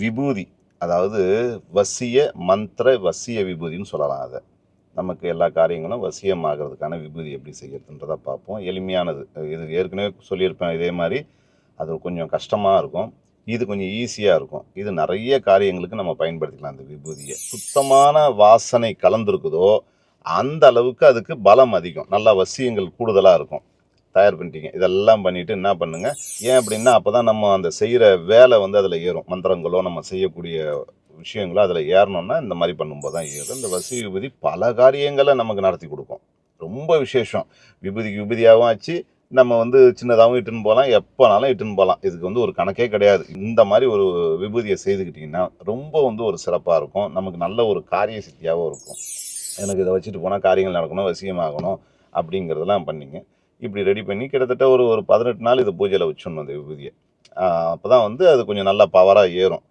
விபூதி. அதாவது வசிய மந்திர வசிய விபூதின்னு சொல்லலாம் அதை. நமக்கு எல்லா காரியங்களும் வசியமாகிறதுக்கான விபூதி எப்படி செய்யறதுன்றதை பார்ப்போம். எளிமையானது. இது ஏற்கனவே சொல்லியிருப்பேன் இதே மாதிரி அது கொஞ்சம் கஷ்டமாக இருக்கும். இது கொஞ்சம் ஈஸியாக இருக்கும். இது நிறைய காரியங்களுக்கு நம்ம பயன்படுத்திக்கலாம் அந்த விபூதியை. சுத்தமான வாசனை கலந்துருக்குதோ அந்த அளவுக்கு அதுக்கு பலம் அதிகம். நல்லா வசியங்கள் கூடுதலாக இருக்கும். தயார் பண்ணிட்டீங்க. இதெல்லாம் பண்ணிட்டு என்ன பண்ணுங்க? ஏன் அப்படின்னா அப்போ தான் நம்ம அந்த செய்கிற வேலை வந்து அதில் ஏறும். மந்திரங்களோ நம்ம செய்யக்கூடிய விஷயங்களோ அதில் ஏறணும்னா இந்த மாதிரி பண்ணும்போது தான் ஏறும். இந்த வசி விபதி பல காரியங்களை நமக்கு நடத்தி கொடுக்கும். ரொம்ப விசேஷம். விபூதிக்கு விபதியாகவும் ஆச்சு. நம்ம வந்து சின்னதாகவும் இட்டுன்னு போகலாம். எப்போனாலும் இட்டுன்னு போகலாம். இதுக்கு வந்து ஒரு கணக்கே கிடையாது. இந்த மாதிரி ஒரு விபூதியை செய்துக்கிட்டிங்கன்னா ரொம்ப வந்து ஒரு சிறப்பாக இருக்கும். நமக்கு நல்ல ஒரு காரிய சித்தியாகவும் இருக்கும். எனக்கு இதை வச்சுட்டு போனால் காரியங்கள் நடக்கணும் வசியமாகணும் அப்படிங்கிறதெல்லாம் பண்ணிங்க. இப்படி ரெடி பண்ணி கிட்டத்தட்ட ஒரு ஒரு பதினெட்டு நாள் இது பூஜையில் வச்சிடணும் அந்த விபூதியை. அப்போ தான் வந்து அது கொஞ்சம் நல்லா பவராக ஏறும்.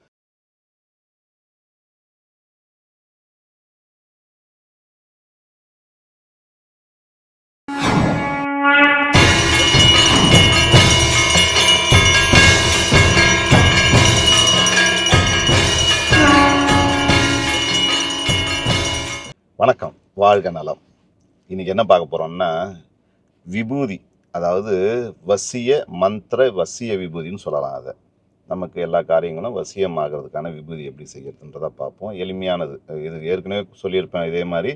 வணக்கம். வாழ்க நலம். இன்னைக்கு என்ன பார்க்க போறோம்னா விபூதி. அதாவது வசிய மந்திர வசிய விபூதின்னு சொல்லலாம் அதை. நமக்கு எல்லா காரியங்களும் வசியமாகிறதுக்கான விபூதி எப்படி செய்யறதுன்றதை பார்ப்போம். எளிமையானது. இது ஏற்கனவே சொல்லியிருப்பேன் இதே மாதிரி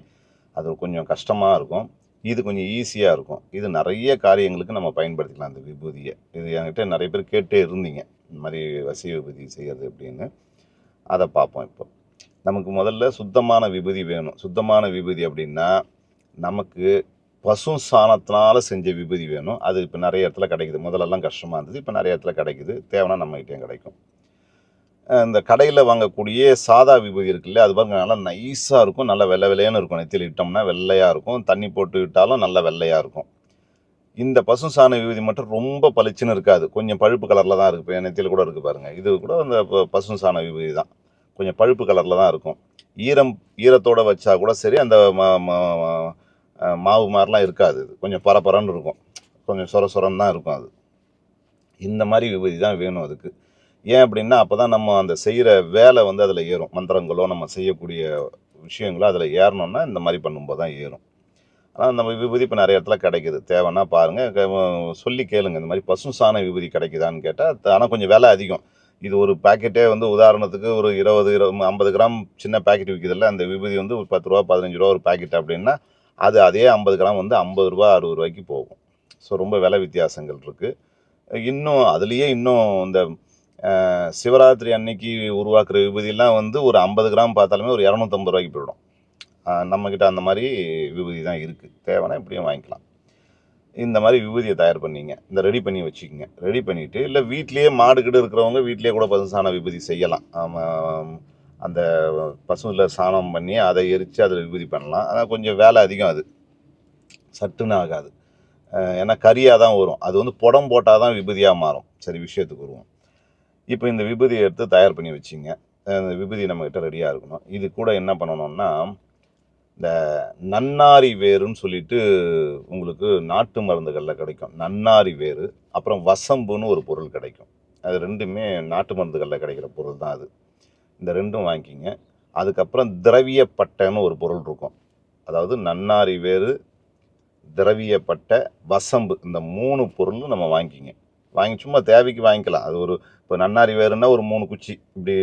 அது கொஞ்சம் கஷ்டமாக இருக்கும். இது கொஞ்சம் ஈஸியாக இருக்கும். இது நிறைய காரியங்களுக்கு நம்ம பயன்படுத்திக்கலாம் அந்த விபூதியை. இது என்கிட்ட நிறைய பேர் கேட்டே இருந்தீங்க. இந்த மாதிரி வசிய விபூதி செய்கிறது அப்படின்னு அதை பார்ப்போம் இப்போ. நமக்கு முதல்ல சுத்தமான விபூதி வேணும். சுத்தமான விபூதி அப்படின்னா நமக்கு பசு சாணத்தினால செஞ்ச விபூதி வேணும். அது இப்போ நிறைய இடத்துல கிடைக்குது. முதலெல்லாம் கஷ்டமாக இருந்தது. இப்போ நிறைய இடத்துல கிடைக்குது. தேவைன்னா நம்மகிட்டயும் கிடைக்கும். இந்த கடையில் வாங்கக்கூடிய சாதா விபூதி இருக்குல்ல அது பாருங்க நல்லா நைஸாக இருக்கும். நல்லா வெள்ளை வெள்ளையானு இருக்கும். நெத்தியில் இட்டோம்னா வெள்ளையாக இருக்கும். தண்ணி போட்டு விட்டாலும் நல்லா வெள்ளையாக இருக்கும். இந்த பசு சாண விபூதி மட்டும் ரொம்ப பளிச்சுன்னு இருக்காது. கொஞ்சம் பழுப்பு கலரில் தான் இருக்குது இப்போ நெத்தியில் கூட இருக்குது பாருங்கள் இது கூட அந்த ப- பசு சாண விபூதி தான். கொஞ்சம் பழுப்பு கலரில் தான் இருக்கும். ஈரம் ஈரத்தோடு வச்சா கூட சரி. அந்த ம- மாவு மாதிரிலாம் இருக்காது. இது கொஞ்சம் பரபரன்னு இருக்கும். கொஞ்சம் சொர சொரன்னு தான் இருக்கும் அது. இந்த மாதிரி விபூதி தான் வேணும் அதுக்கு. ஏன் அப்படின்னா அப்போ தான் நம்ம அந்த செய்கிற வேலை வந்து அதில் ஏறும். மந்திரங்களோ நம்ம செய்யக்கூடிய விஷயங்களோ அதில் ஏறணும்னா இந்த மாதிரி பண்ணும்போது தான் ஏறும். ஆனால் நம்ம விபூதி இப்போ நிறைய இடத்துல கிடைக்குது. தேவைன்னா பாருங்கள் சொல்லி கேளுங்க. இந்த மாதிரி பசு சாண விபூதி கிடைக்குதான்னு கேட்டால் ஆனால் கொஞ்சம் விலை அதிகம். இது ஒரு பாக்கெட்டே வந்து உதாரணத்துக்கு ஒரு இருபது இருபது ஐம்பது கிராம் சின்ன பேக்கெட் விற்கிதில்ல அந்த விபூதி வந்து ஒரு பத்து ரூபா பதினஞ்சு ரூபா ஒரு பாக்கெட் அப்படின்னா அது அதே ஐம்பது கிராம் வந்து ஐம்பது ரூபா அறுபது ரூபாய்க்கு போகும். ஸோ ரொம்ப விலை வித்தியாசங்கள் இருக்குது இன்னும் அதுலேயே இன்னும் இந்த சிவராத்திரி அன்னைக்கு உருவாக்குற விபூதியெல்லாம் வந்து ஒரு ஐம்பது கிராம் பார்த்தாலுமே ஒரு இரநூத்தம்பது ரூபாய்க்கு போயிடும். நம்மக்கிட்ட அந்த மாதிரி விபூதி தான் இருக்குது தேவைன்னா இப்படியும் வாங்கிக்கலாம். இந்த மாதிரி விபூதியை தயார் பண்ணிங்க. இந்த ரெடி பண்ணி வச்சுக்கோங்க. ரெடி பண்ணிவிட்டு இல்லை வீட்லேயே மாடு கிட்ட இருக்கிறவங்க வீட்லேயே கூட பசு விபூதி செய்யலாம். ஆமாம், அந்த பசுவில் சாணம் பண்ணி அதை எரித்து அதில் விபூதி பண்ணலாம். ஆனால் கொஞ்சம் வேலை அதிகம் அது. சட்டுன்னு ஆகாது. ஏன்னா கரியாக தான் வரும். அது வந்து புடம் போட்டால் தான் விபூதியாக மாறும். சரி விஷயத்துக்கு வருவோம். இப்போ இந்த விபூதியை எடுத்து தயார் பண்ணி வச்சிங்க. அந்த விபூதி நம்மக்கிட்ட ரெடியாக இருக்கணும். இது கூட என்ன பண்ணணும்னா இந்த நன்னாரி வேருன்னு சொல்லிட்டு உங்களுக்கு நாட்டு மருந்துகளில் கிடைக்கும். நன்னாரி வேறு அப்புறம் வசம்புன்னு ஒரு பொருள் கிடைக்கும். அது ரெண்டுமே நாட்டு மருந்துகளில் கிடைக்கிற பொருள் தான் அது. இந்த ரெண்டும் வாங்கிக்கிங்க. அதுக்கப்புறம் திரவியப்பட்டைன்னு ஒரு பொருள் இருக்கும். அதாவது நன்னாரி வேறு திரவியப்பட்டை வசம்பு இந்த மூணு பொருளும் நம்ம வாங்கிக்கிங்க. வாங்கி சும்மா தேவைக்கு வாங்கிக்கலாம். அது ஒரு இப்போ நன்னாரி வேறுன்னா ஒரு மூணு குச்சி இப்படி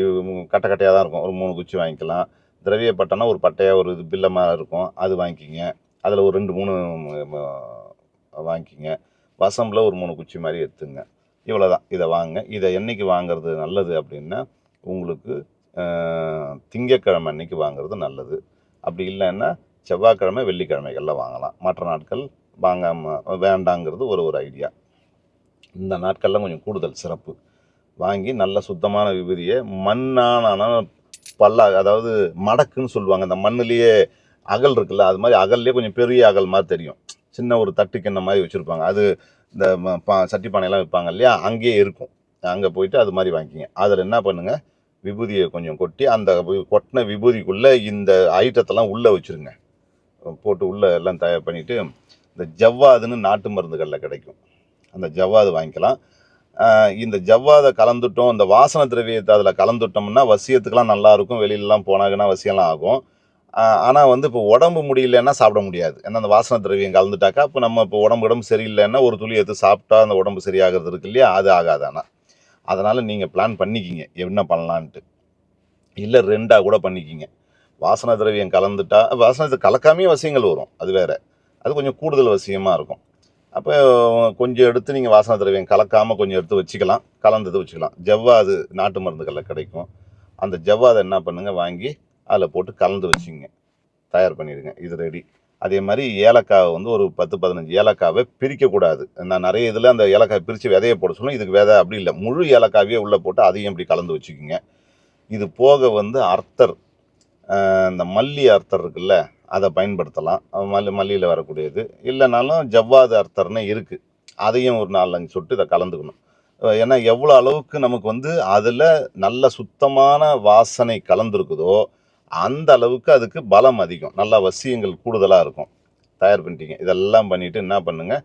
கட்டை கட்டையாக தான் இருக்கும். ஒரு மூணு குச்சி வாங்கிக்கலாம். திரவியப்பட்டைனா ஒரு பட்டையாக ஒரு இது பில்லமாக இருக்கும். அது வாங்கிக்கிங்க. அதில் ஒரு ரெண்டு மூணு வாங்கிக்கிங்க. வசம்பில் ஒரு மூணு குச்சி மாதிரி எடுத்துங்க. இவ்வளோதான் இதை வாங்க இதை என்றைக்கு வாங்குறது நல்லது அப்படின்னா உங்களுக்கு திங்கக்கிழமை திங்கட்கிழமை அன்னைக்கு வாங்குறது நல்லது. அப்படி இல்லைன்னா செவ்வாய்க்கிழமை வெள்ளிக்கிழமைகளில் வாங்கலாம். மற்ற நாட்கள் வாங்காமல் வேண்டாங்கிறது ஒரு ஒரு ஐடியா இந்த நாட்கள்லாம் கொஞ்சம் கூடுதல் சிறப்பு. வாங்கி நல்ல சுத்தமான விபதியை மண்ணான பல்லா அதாவது மடக்குன்னு சொல்லுவாங்க. அந்த மண்ணுலேயே அகல் இருக்குல்ல அது மாதிரி அகல்லே கொஞ்சம் பெரிய அகல் மாதிரி தெரியும். சின்ன ஒரு தட்டு மாதிரி வச்சுருப்பாங்க. அது இந்த பா சட்டி பானையெல்லாம் விற்பாங்க இல்லையா? அங்கேயே இருக்கும். அங்கே போயிட்டு அது மாதிரி வாங்கிக்கிங்க அதில் என்ன பண்ணுங்கள் விபூதியை கொஞ்சம் கொட்டி அந்த கொட்டின விபூதிக்குள்ளே இந்த ஐட்டத்தெல்லாம் உள்ளே வச்சுருங்க. போட்டு உள்ளே எல்லாம் தயார் பண்ணிவிட்டு இந்த ஜவ்வாதுன்னு நாட்டு மருந்துகளில் கிடைக்கும். அந்த ஜவ்வாது வாங்கிக்கலாம். இந்த ஜவ்வாதை கலந்துட்டோம் இந்த வாசனை திரவியத்தை அதில் கலந்துட்டோம்னா வசியத்துக்கெலாம் நல்லாயிருக்கும் வெளியிலலாம் போனாங்கன்னா வசியம்லாம் ஆகும். ஆனால் வந்து இப்போ உடம்பு முடியலன்னா சாப்பிட முடியாது. ஏன்னா அந்த வாசனை திரவியம் கலந்துட்டாக்கா இப்போ நம்ம இப்போ உடம்பு உடம்பு சரியில்லைன்னா ஒரு துளி எடுத்து சாப்பிட்டா அந்த உடம்பு சரியாகிறது இருக்கு இல்லையா? அது ஆகாது ஆனால் அதனால் நீங்கள் பிளான் பண்ணிக்கிங்க. என்ன பண்ணலான்ட்டு. இல்லை ரெண்டாக கூட பண்ணிக்கிங்க. வாசனை திரவியம் கலந்துட்டா வாசனை திரவியம் வசியங்கள் வரும். அது வேறு. அது கொஞ்சம் கூடுதல் வசியமாக இருக்கும். அப்போ கொஞ்சம் எடுத்து நீங்கள் வாசனை திரவியம் கலக்காமல் கொஞ்சம் எடுத்து வச்சுக்கலாம். கலந்தது வச்சுக்கலாம். ஜவ்வாது நாட்டு மருந்துகளில் கிடைக்கும். அந்த ஜவ்வாதை என்ன பண்ணுங்க வாங்கி அதில் போட்டு கலந்து வச்சுங்க. தயார் பண்ணிடுங்க. இது ரெடி அதே மாதிரி ஏலக்காவை வந்து ஒரு பத்து பதினஞ்சு ஏலக்காவை பிரிக்கக்கூடாது நான் நிறைய இதில் அந்த ஏலக்காய் பிரித்து விதையை போட சொல்லுவேன் இதுக்கு விதை அப்படி இல்லை. முழு ஏலக்காவே உள்ளே போட்டு அதையும் இப்படி கலந்து வச்சுக்கோங்க. இது போக வந்து அர்த்தர் இந்த மல்லி அர்த்தர் இருக்குல்ல அதை பயன்படுத்தலாம். மல்லி மல்லியில் வரக்கூடியது. இல்லைனாலும் ஜவ்வாது அர்த்தர்னு இருக்குது அதையும் ஒரு நாலஞ்சு சொட்டு இதை கலந்துக்கணும். ஏன்னா எவ்வளோ அளவுக்கு நமக்கு வந்து அதில் நல்ல சுத்தமான வாசனை கலந்துருக்குதோ அந்த அளவுக்கு அதுக்கு பலம் அதிகம். நல்லா வசியங்கள் கூடுதலாக இருக்கும். தயார் பண்ணிட்டீங்க. இதெல்லாம் பண்ணிவிட்டு என்ன பண்ணுங்க?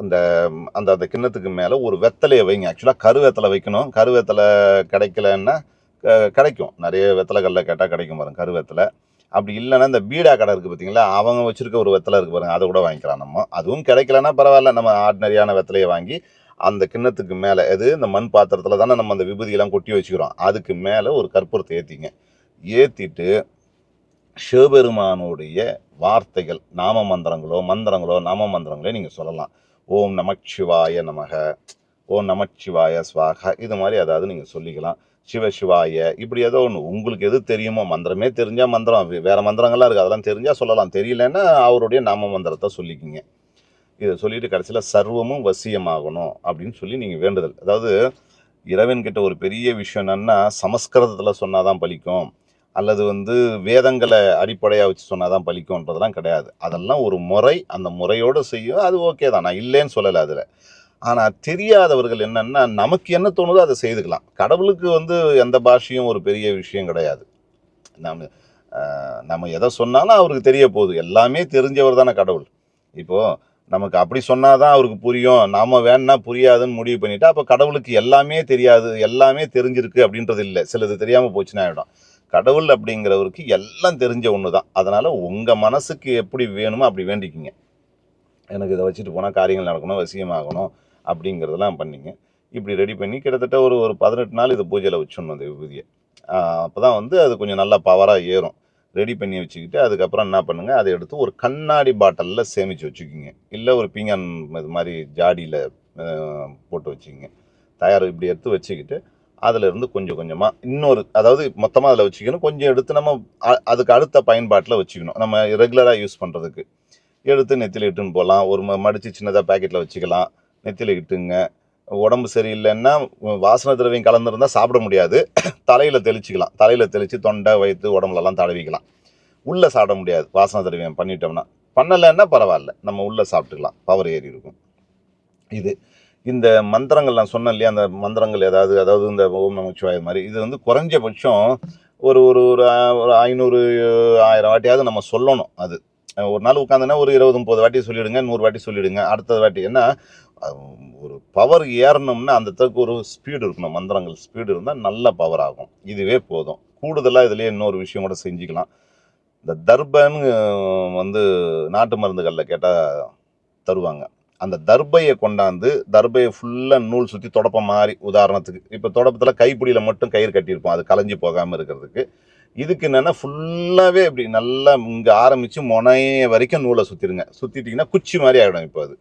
இந்த அந்த அந்த கிண்ணத்துக்கு மேலே ஒரு வெத்தலையை வைங்க. ஆக்சுவலாக கருவேத்தலை வைக்கணும். கருவேத்தலை கிடைக்கலன்னா க- கிடைக்கும். நிறைய வெத்தலை வெத்தலைகளில் கேட்டால் கிடைக்கும் பாருங்க கருவேத்தலை அப்படி இல்லைன்னா இந்த பீடா கடை இருக்குது பார்த்தீங்களா அவங்க வச்சுருக்க ஒரு வெத்தலை இருக்குது பாருங்கள் அதை கூட வாங்கிக்கலாம் நம்ம. அதுவும் கிடைக்கலன்னா பரவாயில்ல நம்ம ஆர்டினரியான வெத்தலையை வாங்கி அந்த கிண்ணத்துக்கு மேலே எது? இந்த மண் பாத்திரத்தில் தானே நம்ம அந்த விபூதியெல்லாம் கொட்டி வச்சுக்கிறோம். அதுக்கு மேலே ஒரு கற்பூரத்தை ஏற்றிங்க ஏற்றிட்டு சிவபெருமானுடைய வார்த்தைகள் நாம மந்திரங்களோ மந்திரங்களோ நாம மந்திரங்களோ நீங்கள் சொல்லலாம். ஓம் நமச்சிவாய நமக ஓம் நமச்சிவாய ஸ்வாக இது மாதிரி அதாவது நீங்கள் சொல்லிக்கலாம். சிவ சிவாய இப்படி ஏதோ ஒன்று உங்களுக்கு எது தெரியுமோ மந்திரமே தெரிஞ்சால் மந்திரம் வேறு மந்திரங்கள்லாம் இருக்குது அதெல்லாம் தெரிஞ்சால் சொல்லலாம். தெரியலன்னா அவருடைய நாம மந்திரத்தை சொல்லிக்கிங்க. இதை சொல்லிட்டு கடைசியில் சர்வமும் வசியமாகணும் அப்படின்னு சொல்லி நீங்கள் வேண்டுதல். அதாவது இறைவன்கிட்ட ஒரு பெரிய விஷயம் என்னன்னா சமஸ்கிருதத்தில் சொன்னாதான் பலிக்கும். அல்லது வந்து வேதங்களை அடிப்படையாக வச்சு சொன்னால் தான் பலிக்கும்ன்றதெல்லாம் கிடையாது. அதெல்லாம் ஒரு முறை அந்த முறையோடு செய்யும் அது ஓகே தான். நான் இல்லைன்னு சொல்லலை அதில். ஆனால் தெரியாதவர்கள் என்னென்னா நமக்கு என்ன தோணுதோ அதை செய்துக்கலாம். கடவுளுக்கு வந்து எந்த பாஷையும் ஒரு பெரிய விஷயம் கிடையாது. நம்ம நம்ம எதை சொன்னாலும் அவருக்கு தெரிய போகுது. எல்லாமே தெரிஞ்சவர் தானே கடவுள். இப்போது நமக்கு அப்படி சொன்னால் தான் அவருக்கு புரியும். நாம் வேணா புரியாதுன்னு முடிவு பண்ணிட்டா அப்போ கடவுளுக்கு எல்லாமே தெரியாது எல்லாமே தெரிஞ்சிருக்கு அப்படின்றது இல்லை. சிலது தெரியாமல் போச்சுன்னா ஆகிடும் கடவுள் அப்படிங்கிறவருக்கு எல்லாம் தெரிஞ்ச ஒன்று தான் அதனால் உங்கள் மனசுக்கு எப்படி வேணுமோ அப்படி வேண்டிக்கிங்க. எனக்கு இதை வச்சுட்டு போனால் காரியங்கள் நடக்கணும் வசியமாகணும் அப்படிங்கிறதெல்லாம் பண்ணிங்க. இப்படி ரெடி பண்ணி கிட்டத்தட்ட ஒரு ஒரு பதினெட்டு நாள் இது பூஜையில் வச்சிடணும் அந்த விபூதியை அப்போ தான் வந்து அது கொஞ்சம் நல்லா பவராக ஏறும். ரெடி பண்ணி வச்சுக்கிட்டு அதுக்கப்புறம் என்ன பண்ணுங்கள் அதை எடுத்து ஒரு கண்ணாடி பாட்டிலில் சேமித்து வச்சுக்கிங்க. இல்லை ஒரு பீங்கான் இது மாதிரி ஜாடியில் போட்டு வச்சுக்கிங்க. தயார் இப்படி எடுத்து வச்சுக்கிட்டு அதில் இருந்து கொஞ்சம் கொஞ்சமாக இன்னொரு அதாவது மொத்தமாக அதில் வச்சுக்கணும். கொஞ்சம் எடுத்து நம்ம அ- அதுக்கு அடுத்த பயன்பாட்டில் வச்சுக்கணும். நம்ம ரெகுலராக யூஸ் பண்ணுறதுக்கு எடுத்து நெத்தியில் இட்டுன்னு போகலாம் ஒரு ம- சின்னதாக பேக்கெட்டில் வச்சுக்கலாம். நெத்தியில் இட்டுங்க. உடம்பு சரியில்லைன்னா வாசனை திரவியம் கலந்துருந்தா சாப்பிட முடியாது. தலையில் தெளிச்சிக்கலாம். தலையில் தெளித்து தொண்டை வயிற்று உடம்புலலாம் தடவிக்கலாம். உள்ளே சாப்பிட முடியாது. வாசனை திரவியம் பண்ணிட்டோம்னா. பண்ணலைன்னா பரவாயில்ல. நம்ம உள்ளே சாப்பிட்டுக்கலாம். பவர் ஏறி இருக்கும். இது. இந்த மந்திரங்கள் நான் சொன்னேன் இல்லையா அந்த மந்திரங்கள் ஏதாவது அதாவது இந்த ஓம் நமச்சிவாய மாதிரி இது வந்து குறைஞ்சபட்சம் ஒரு ஒரு ஒரு ஒரு ஐநூறு ஆயிரம் வாட்டியாவது நம்ம சொல்லணும் அது. ஒரு நாள் உட்காந்துன்னா ஒரு இருபது முப்பது வாட்டி சொல்லிவிடுங்க நூறு வாட்டி சொல்லிடுங்க அடுத்த வாட்டி. ஏன்னா ஒரு பவர் ஏறணும்னா அந்த தக்கு ஒரு ஸ்பீடு இருக்கணும் மந்திரங்கள் ஸ்பீடு இருந்தால் நல்ல பவர் ஆகும். இதுவே போதும். கூடுதலாக இதுலேயே இன்னொரு விஷயம் கூட செஞ்சுக்கலாம். இந்த தர்பன்னு வந்து நாட்டு மருந்துகளில் கேட்டால் தருவாங்க. அந்த தர்பையை கொண்டாந்து தர்பையை ஃபுல்லாக நூல் சுற்றி தொடப்பம் மாதிரி உதாரணத்துக்கு இப்போ தொடப்பத்தில் கைப்பிடியில் மட்டும் கயிறு கட்டியிருப்போம். அது கலைஞ்சு போகாமல் இருக்கிறதுக்கு. இதுக்கு என்னென்னா ஃபுல்லாகவே இப்படி நல்லா இங்கே ஆரம்பித்து முனைய வரைக்கும் நூலை சுற்றிடுங்க சுற்றிட்டிங்கன்னா குச்சி மாதிரி ஆகிடும் இப்போ அது.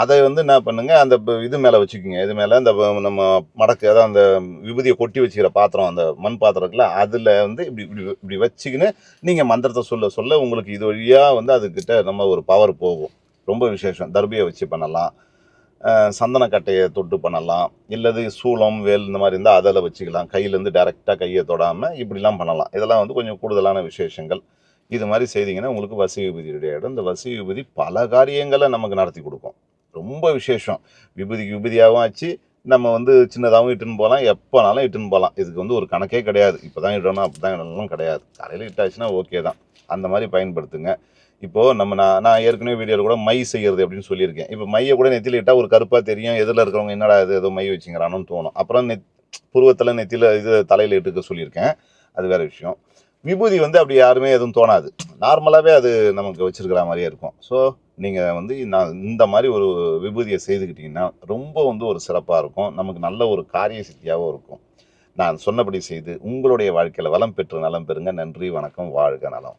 அதை வந்து என்ன பண்ணுங்கள் அந்த இது மேலே வச்சுக்கோங்க. இது மேலே அந்த நம்ம மடக்கு அதாவது அந்த விபூதியை கொட்டி வச்சுக்கிற பாத்திரம் அந்த மண் பாத்திரம் இருக்குல்ல அதில் வந்து இப்படி இப்படி இப்படி வச்சுக்கின்னு நீங்கள் மந்திரத்தை சொல்ல சொல்ல உங்களுக்கு இது வழியாக வந்து அதுக்கிட்ட நம்ம ஒரு பவர் போகும். ரொம்ப விசேஷம். தர்பியை வச்சு பண்ணலாம். சந்தனக்கட்டையை தொட்டு பண்ணலாம். இல்லது சூளம் வேல் இந்த மாதிரி இருந்தால் அதில் வச்சுக்கலாம். கையிலேருந்து டேரெக்டாக கையை தொடாமல் இப்படிலாம் பண்ணலாம். இதெல்லாம் வந்து கொஞ்சம் கூடுதலான விசேஷங்கள். இது மாதிரி செய்திங்கன்னா உங்களுக்கு வசி விபதி ரெடி ஆகிடும் இந்த வசி விபதி பல காரியங்களை நமக்கு நடத்தி கொடுக்கும். ரொம்ப விசேஷம். விபூதிக்கு விபதியாகவும் ஆச்சு. நம்ம வந்து சின்னதாகவும் இட்டுன்னு போகலாம். எப்போனாலும் இட்டுன்னு போகலாம். இதுக்கு வந்து ஒரு கணக்கே கிடையாது. இப்போ தான் இடணும் அப்போ தான் இடணும் கிடையாது. காலையில் இட்டாச்சுன்னா ஓகே தான். அந்த மாதிரி பயன்படுத்துங்க. இப்போது நம்ம நான் நான் ஏற்கனவே வீடியோவில் கூட மை செய்கிறது அப்படின்னு சொல்லியிருக்கேன். இப்போ மையை கூட நெத்தியில் இட்டால் ஒரு கருப்பாக தெரியும். எதிரில் இருக்கிறவங்க என்னடா இது ஏதோ மை வச்சுங்கிறானோன்னு தோணும். அப்புறம் நெத் புருவத்தில் நெத்தியில் இது தலையில் இட்டுக்க சொல்லியிருக்கேன். அது வேறு விஷயம். விபூதி வந்து அப்படி யாருமே எதுவும் தோணாது. நார்மலாகவே அது நமக்கு வச்சுருக்கிற மாதிரியே இருக்கும். ஸோ நீங்கள் வந்து நான் இந்த மாதிரி ஒரு விபூதியை செய்துக்கிட்டிங்கன்னா ரொம்ப வந்து ஒரு சிறப்பாக இருக்கும். நமக்கு நல்ல ஒரு காரிய சித்தியாகவும் இருக்கும். நான் சொன்னபடி செய்து உங்களுடைய வாழ்க்கையில் வளம் பெற்று நலம் பெறுங்க. நன்றி வணக்கம் வாழ்க நலம்.